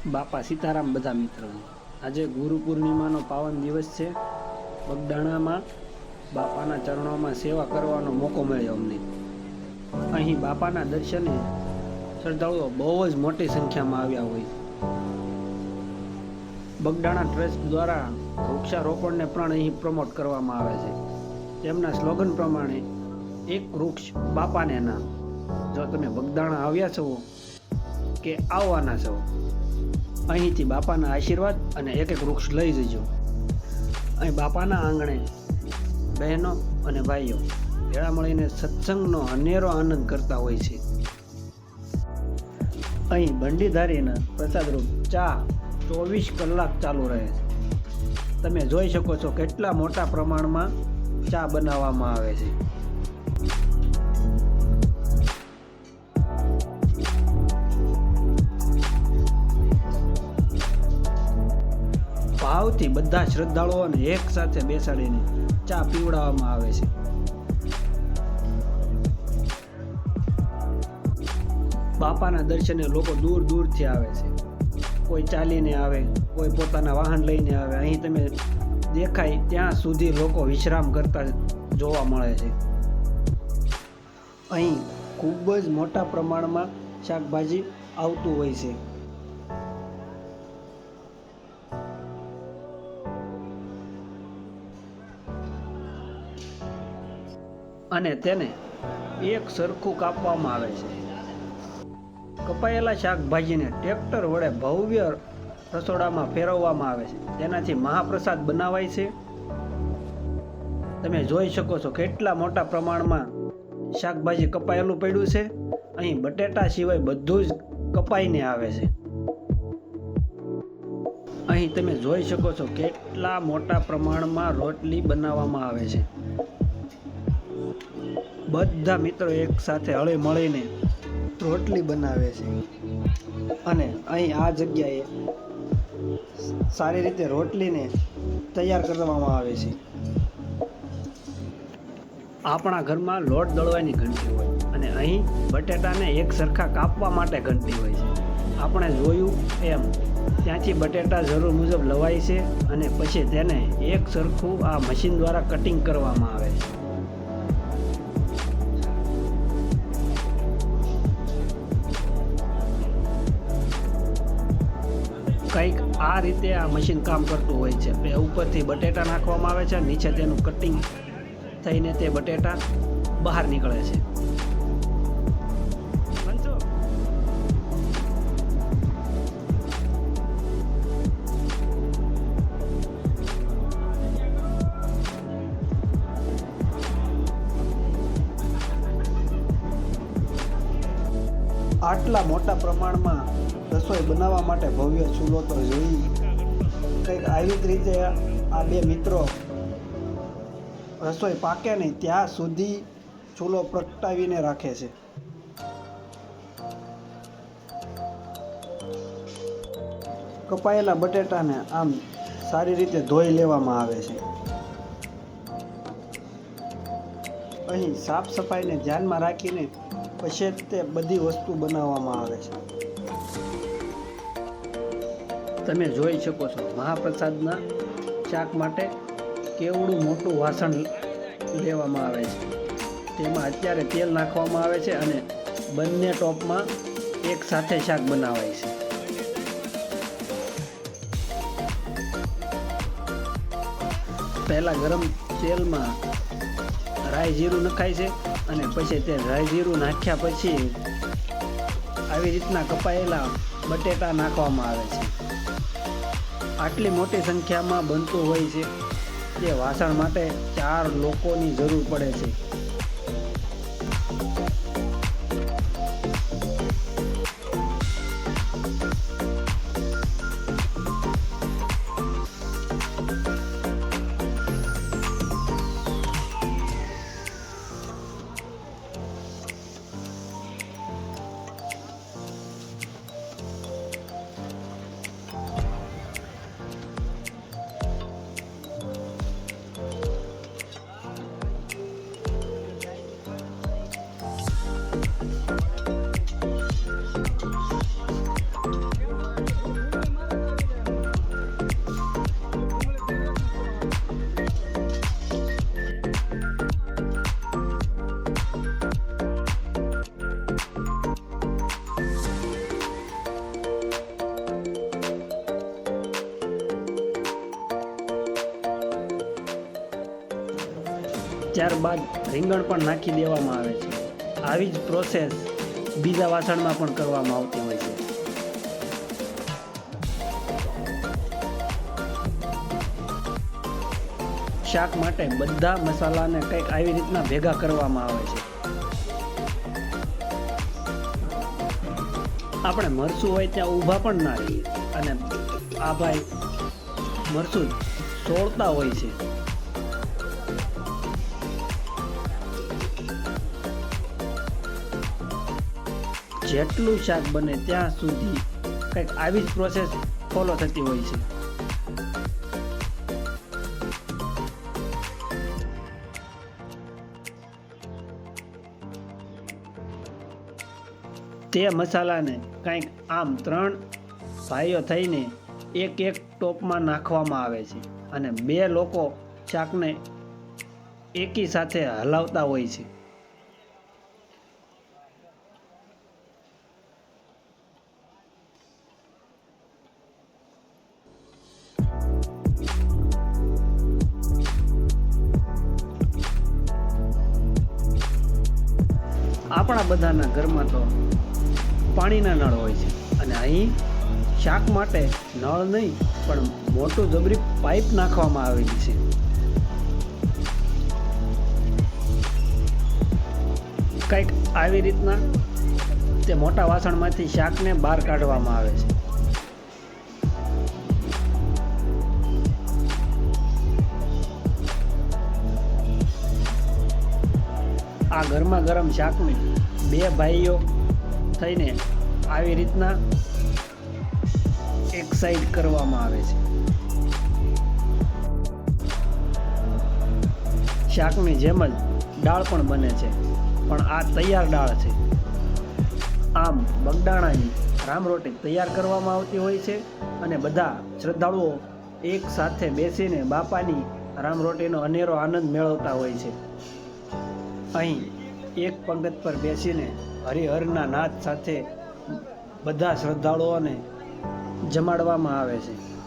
બાપા સીતારામ બધા મિત્રોને આજે ગુરુ પૂર્ણિમાનો પાવન દિવસ છે. બગદાણામાં બાપાના ચરણોમાં સેવા કરવાનો મોકો મળ્યો અમને. અહીં બાપાના દર્શને શ્રદ્ધાળુઓ બહુ જ મોટી સંખ્યામાં આવ્યા હોય. બગડાણા ટ્રસ્ટ દ્વારા વૃક્ષારોપણને પણ અહીં પ્રમોટ કરવામાં આવે છે. તેમના સ્લોગન પ્રમાણે એક વૃક્ષ બાપાને નામ જો તમે બગદાણા આવ્યા છો કે આવવાના છો અહીંથી બાપાના આશીર્વાદ અને એક એક વૃક્ષ લઈ જજો. અહીં બાપાના આંગણે બહેનો અને ભાઈઓ ભેળા મળીને સત્સંગનો અનેરો આનંદ કરતા હોય છે. અહીં બંડીધારીના પ્રસાદરૂપ ચા ચોવીસ કલાક ચાલુ રહે છે. તમે જોઈ શકો છો કેટલા મોટા પ્રમાણમાં ચા બનાવવામાં આવે છે. ભાવથી બધા શ્રદ્ધાળુઓને એક સાથે બેસાડીને ચા પીવડાવવામાં આવે છે. બાપાના દર્શને લોકો દૂર દૂરથી આવે છે. કોઈ ચાલીને આવે, કોઈ પોતાના વાહન લઈને આવે. અહીં તમે દેખાય ત્યાં સુધી લોકો વિશ્રામ કરતા જોવા મળે છે. અહીં ખૂબ જ મોટા પ્રમાણમાં શાકભાજી આવતું હોય છે. અને તેને એક સરખું કાપવામાં આવે છે. કપાયેલા શાકભાજીને ટ્રેક્ટર વડે ભવ્ય રસોડામાં ફેરવવામાં આવે છે. તેનાથી મહાપ્રસાદ બનાવાય છે. તમે જોઈ શકો છો કેટલા મોટા પ્રમાણમાં શાકભાજી કપાયેલું પડ્યું છે. અહીં બટેટા સિવાય બધું જ કપાઈને આવે છે. અહીં તમે જોઈ શકો છો કેટલા મોટા પ્રમાણમાં રોટલી બનાવવામાં આવે છે. બધા મિત્રો એક સાથે મળીને રોટલી બનાવે છે. અને અહીં આ જગ્યાએ સારી રીતે રોટલીને તૈયાર કરવામાં આવે છે. આપણા ઘરમાં લોટ દળવાની ઘંટી હોય અને અહીં બટેટાને એક સરખા કાપવા માટે ઘંટી હોય છે. આપણે જોયું એમ, ત્યાંથી બટેટા જરૂર મુજબ લવાય છે અને પછી તેને એક સરખું આ મશીન દ્વારા કટિંગ કરવામાં આવે છે. કંઈક આ રીતે આ મશીન કામ કરતું હોય છે. બે ઉપરથી બટેટા નાખવામાં આવે છે નીચે તેનું કટિંગ થઈને તે બટેટા બહાર નીકળે છે. આટલા મોટા પ્રમાણમાં રસોઈ બનાવવા માટે ભવ્ય ચૂલો તો જોઈ. કંઈક આવી જ રીતે આ બે મિત્રો રસોઈ પાકે નહીં, ત્યાં સુધી ચૂલો પ્રગટાવીને રાખે છે. કપાયેલા બટેટાને આમ સારી રીતે ધોઈ લેવામાં આવે છે. અહીં સાફ સફાઈને ધ્યાનમાં રાખીને પછી તે બધી વસ્તુ બનાવવામાં આવે છે. તમે જોઈ શકો છો મહાપ્રસાદના શાક માટે કેવડું મોટું વાસણ લેવામાં આવે છે. તેમાં અત્યારે તેલ નાખવામાં આવે છે અને બંને ટોપમાં એક સાથે શાક બનાવાય છે. પહેલાં ગરમ તેલમાં રાઈ જીરું નખાય છે અને પછી તે રાઈ જીરું નાખ્યા પછી આવી રીતના કપાયેલા બટેટા નાખવામાં આવે છે. આટલી મોટી સંખ્યામાં બનતું હોય છે. જે વાસણ માટે ચાર લોકોની જરૂર પડે છે. ત્યારબાદ રીંગણ પણ નાખી દેવામાં આવે છે. આવી જ પ્રોસેસ બીજા વાસણમાં પણ કરવામાં આવતી હોય છે. શાક માટે બધા મસાલાને કંઈક આવી રીતના ભેગા કરવામાં આવે છે. આપણે મરસું હોય ત્યાં ઊભા પણ ના રહીએ અને આ ભાઈ મરસું તોડતા હોય છે. જેટલું શાક બને ત્યાં સુધી કંઈક આવી જ પ્રોસેસ ફોલો થતી હોય છે. તે મસાલાને કંઈક આમ ત્રણ ભાઈઓ થઈને એક એક ટોપમાં નાખવામાં આવે છે અને બે લોકો શાકને એકી સાથે હલાવતા હોય છે. આપણા બધાના ઘરમાં તો પાણીના નળ હોય છે. અને અહીં શાક માટે નળ નહીં, પણ મોટું જબરી પાઇપ નાખવામાં આવેલી છે. કંઈક આવી રીતના તે મોટા વાસણમાંથી શાકને બહાર કાઢવામાં આવે છે. આ ગરમા ગરમ શાકને બે ભાઈઓ થઈને આવી રીતના એક સાઈડ કરવામાં આવે છે. શાકની જેમ જ દાળ પણ બને છે, પણ આ તૈયાર દાળ છે. આમ બગદાણાની રામરોટી તૈયાર કરવામાં આવતી હોય છે અને બધા શ્રદ્ધાળુઓ એક સાથે બેસીને બાપાની રામરોટીનો અનેરો આનંદ મેળવતા હોય છે. અહીં એક પંગત પર બેસીને હરિહરના નાદ સાથે બધા શ્રદ્ધાળુઓને જમાડવામાં આવે છે.